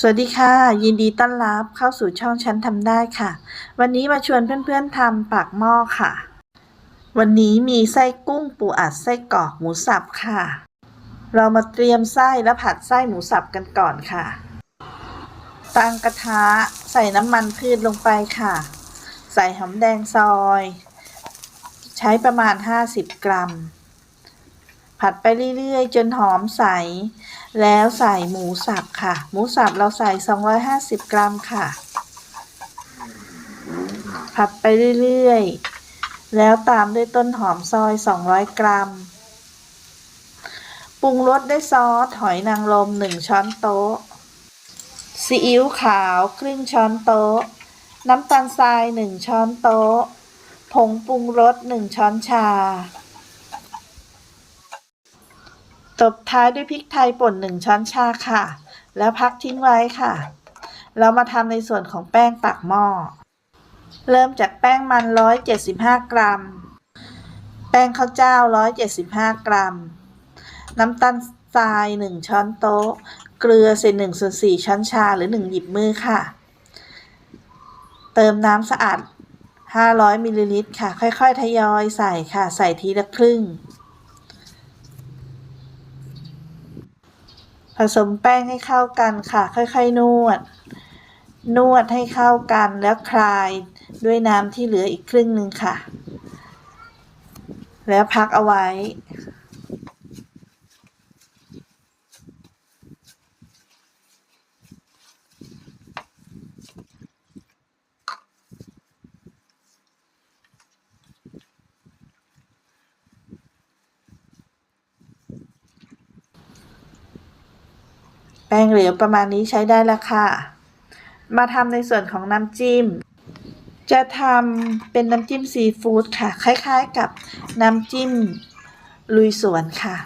สวัสดีค่ะ ยินดีต้อนรับเข้าสู่ช่องฉันทำได้ค่ะ วันนี้มาชวนเพื่อนๆทำปากหม้อค่ะ วันนี้มีไส้กุ้งปูอัดไส้กรอกหมูสับค่ะ เรามาเตรียมไส้และผัดไส้หมูสับกันก่อนค่ะ ตั้งกระทะใส่น้ำมันพืชลงไปค่ะ ใส่หอมแดงซอย ใช้ประมาณ 50 กรัม ผัดไปเรื่อยๆ จนหอมใส แล้วใส่หมูสับค่ะ หมูสับเราใส่ 250 กรัมค่ะ ผัดไปเรื่อยๆ แล้วตามด้วยต้นหอมซอย 200 กรัม ปรุงรสด้วยซอสหอยนางรม 1 ช้อนโต๊ะ ซีอิ๊วขาวครึ่งช้อนโต๊ะ น้ำตาลทราย 1 ช้อนโต๊ะ ผงปรุงรส 1 ช้อนชา ตบท้ายด้วยพริกไทยป่น1ช้อนชาค่ะ แล้วพักทิ้งไว้ค่ะ เรามาทำในส่วนของแป้งปักหม้อ เริ่มจากแป้งมัน 175 กรัม แป้งข้าวเจ้า 175 กรัม น้ำตาลทราย 1 ช้อนโต๊ะ เกลือเศษ1ส่วน4ช้อนชาหรือ 1 หยิบมือค่ะ เติมน้ำสะอาด 500มิลลิลิตรค่ะ ค่อยๆ ทยอยใส่ค่ะ ใส่ทีละครึ่ง ผสมแป้งให้เข้ากันค่ะ ค่อยๆนวด นวดให้เข้ากันแล้วคลายด้วยน้ำที่เหลืออีกครึ่งหนึ่งค่ะ แล้วพักเอาไว้ แป้งเหลวประมาณนี้ใช้ได้แล้วค่ะ มาทำในส่วนของน้ำจิ้ม จะทำเป็นน้ำจิ้มซีฟู้ดค่ะ คล้ายๆกับน้ำจิ้มลุยสวนค่ะ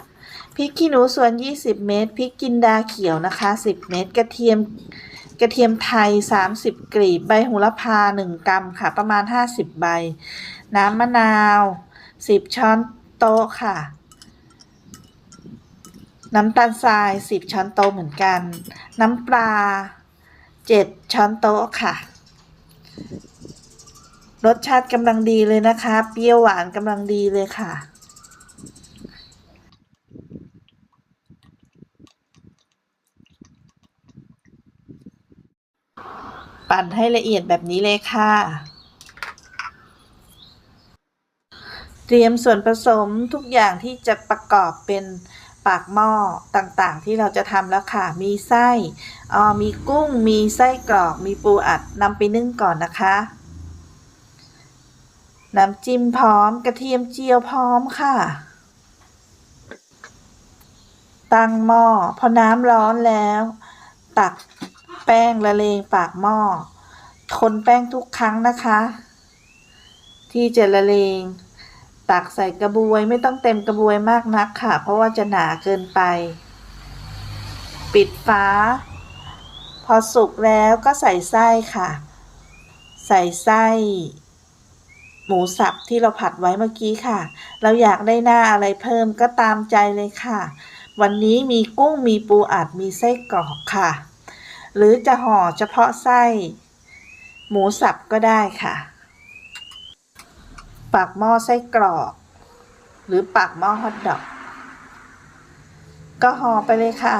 พริกขี้หนูสวน 20 เม็ดพริกจินดาเขียวนะคะ 10 เม็ดกระเทียมกระเทียมไทย 30 กลีบ ใบโหระพา 1 กรัมค่ะ ประมาณ 50 ใบ น้ำมะนาว 10 ช้อนโต๊ะค่ะ น้ำตาลทราย 10 ช้อนโต๊ะเหมือนกัน น้ำปลา 7 ช้อนโต๊ะค่ะ รสชาติกำลังดีเลยนะคะ เปรี้ยวหวานกำลังดีเลยค่ะปั่นให้ละเอียดแบบนี้เลยค่ะ เตรียมส่วนผสมทุกอย่างที่จะประกอบเป็น ปากหม้อต่างๆ ที่เราจะทำแล้วค่ะ มีไส้ออมีกุ้ง มีไส้กรอก มีปูอัดนำไปนึ่งก่อนนะคะ น้ำจิ้มพร้อม กระเทียมเจียวพร้อมค่ะ ตั้งหม้อพอน้ำร้อนแล้ว ตักแป้งละเลงปากหม้อคนแป้งทุกครั้งนะคะ ที่จะละเลง ตักใส่กระบวยไม่ต้องเต็มกระบวยมากนักค่ะ เพราะว่าจะหนาเกินไป ปิดฝาพอสุกแล้วก็ใส่ไส้ค่ะ ใส่ไส้ หมูสับที่เราผัดไว้เมื่อกี้ค่ะ เราอยากได้หน้าอะไรเพิ่มก็ตามใจเลยค่ะ วันนี้มีกุ้งมีปูอัดมีไส้กรอกค่ะ หรือจะห่อเฉพาะไส้ หมูสับก็ได้ค่ะ ปากหม้อไส้กรอก หรือปากหม้อฮอทดอก ก็ห่อไปเลยค่ะ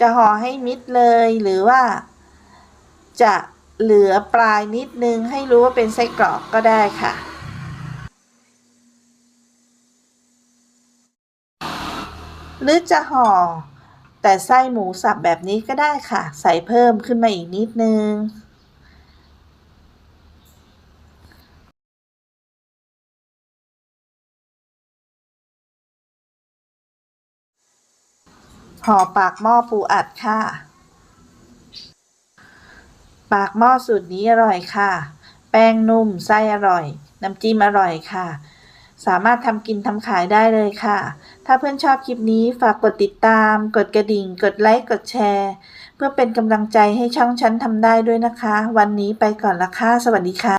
จะห่อให้มิดเลยหรือว่า จะเหลือปลายนิดนึงให้รู้ว่าเป็นไส้กรอกก็ได้ค่ะ หรือจะห่อแต่ไส้หมูสับแบบนี้ก็ได้ค่ะ ใส่เพิ่มขึ้นมาอีกนิดนึง ห่อปากหม้อปูอัดค่ะ ปากหม้อสูตรนี้อร่อยค่ะ แป้งนุ่มไส้อร่อย น้ำจิ้มอร่อยค่ะ สามารถทำกินทำขายได้เลยค่ะ ถ้าเพื่อนชอบคลิปนี้ฝากกดติดตาม กดกระดิ่ง กดไลค์ กดแชร์ เพื่อเป็นกำลังใจให้ช่องฉันทำได้ด้วยนะคะ วันนี้ไปก่อนละค่ะ สวัสดีค่ะ